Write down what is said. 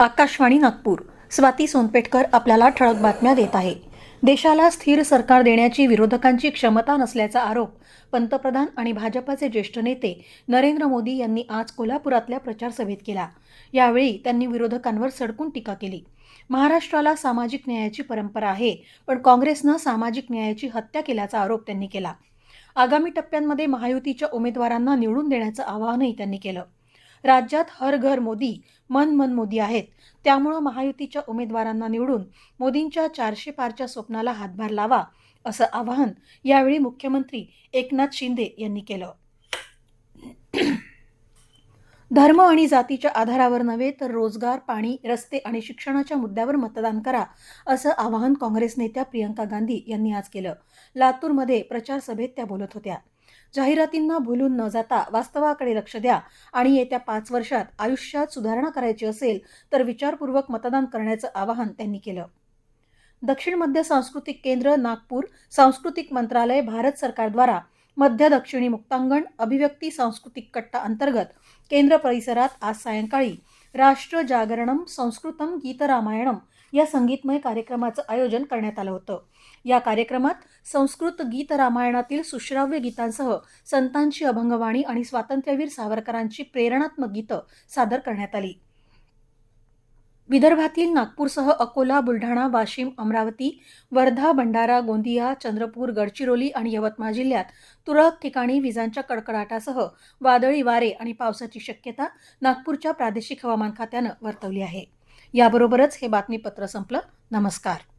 आकाशवाणी नागपूर. स्वाती सोनपेटकर आपल्याला ठळक बातम्या देत आहे. देशाला स्थिर सरकार देण्याची विरोधकांची क्षमता नसल्याचा आरोप पंतप्रधान आणि भाजपाचे ज्येष्ठ नेते नरेंद्र मोदी यांनी आज कोल्हापुरातल्या प्रचारसभेत केला. यावेळी त्यांनी विरोधकांवर सडकून टीका केली. महाराष्ट्राला सामाजिक न्यायाची परंपरा आहे पण काँग्रेसनं सामाजिक न्यायाची हत्या केल्याचा आरोप त्यांनी केला. आगामी टप्प्यांमध्ये महायुतीच्या उमेदवारांना निवडून देण्याचं आवाहनही त्यांनी केलं. राज्यात हर घर मोदी मन मन मोदी आहेत. त्यामुळं महायुतीच्या उमेदवारांना निवडून मोदींच्या चारशे पारच्या स्वप्नाला हातभार लावा असं आवाहन यावेळी मुख्यमंत्री एकनाथ शिंदे यांनी केलं. धर्म आणि जातीच्या आधारावर नव्हे तर रोजगार पाणी रस्ते आणि शिक्षणाच्या मुद्द्यावर मतदान करा असं आवाहन काँग्रेस नेत्या प्रियंका गांधी यांनी आज केलं. लातूरमध्ये प्रचार सभेत त्या बोलत होत्या. जाहिरातींना भुलून न जाता वास्तवाकडे लक्ष द्या आणि येत्या पाच वर्षात आयुष्यात सुधारणा करायची असेल तर विचारपूर्वक मतदान करण्याचं आवाहन त्यांनी केलं. दक्षिण मध्य सांस्कृतिक केंद्र नागपूर सांस्कृतिक मंत्रालय भारत सरकारद्वारा मध्य दक्षिणी मुक्तांगण अभिव्यक्ती सांस्कृतिक कट्टा अंतर्गत केंद्र परिसरात आज सायंकाळी राष्ट्र जागरणम संस्कृतम गीतरामायणम या संगीतमय कार्यक्रमाचं आयोजन करण्यात आलं होतं. या कार्यक्रमात संस्कृत गीत रामायणातील सुश्राव्य गीतांसह संतांची अभंगवाणी आणि स्वातंत्र्यवीर सावरकरांची प्रेरणात्मक गीतं सादर करण्यात आली. विदर्भातील नागपूरसह अकोला बुलढाणा वाशिम अमरावती वर्धा भंडारा गोंदिया चंद्रपूर गडचिरोली आणि यवतमाळ जिल्ह्यात तुरळक ठिकाणी विजांच्या कडकडाटासह वादळी वारे आणि पावसाची शक्यता नागपूरच्या प्रादेशिक हवामान खात्यानं वर्तवली आहे. याबरोबरच हे बातमीपत्र संपलं. नमस्कार.